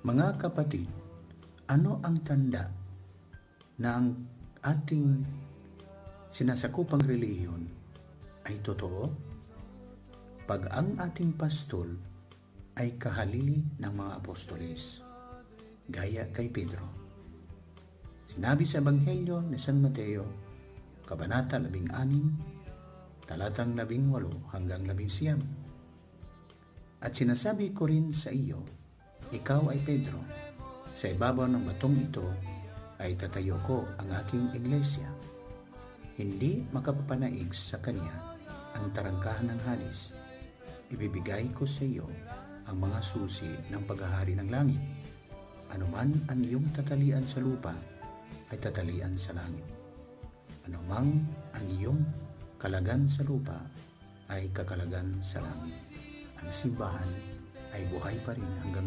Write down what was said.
Mga kapatid, ano ang tanda na ang ating sinasakupang reliyon ay totoo? Pag ang ating pastol ay kahalili ng mga apostoles, gaya kay Pedro. Sinabi sa Ebanghelyo ni San Mateo, Kabanata 16, talatang 18 hanggang 19. At sinasabi ko rin sa iyo, ikaw ay Pedro, sa ibabaw ng batong ito ay tatayo ko ang aking iglesia. Hindi makapapanaig sa kanya ang tarangkahan ng halis. Ibibigay ko sa iyo ang mga susi ng paghahari ng langit. Anuman ang iyong tatalian sa lupa ay tatalian sa langit. Anumang ang iyong kalagan sa lupa ay kakalagan sa langit. Ang simbahan ay buhay pa rin hanggang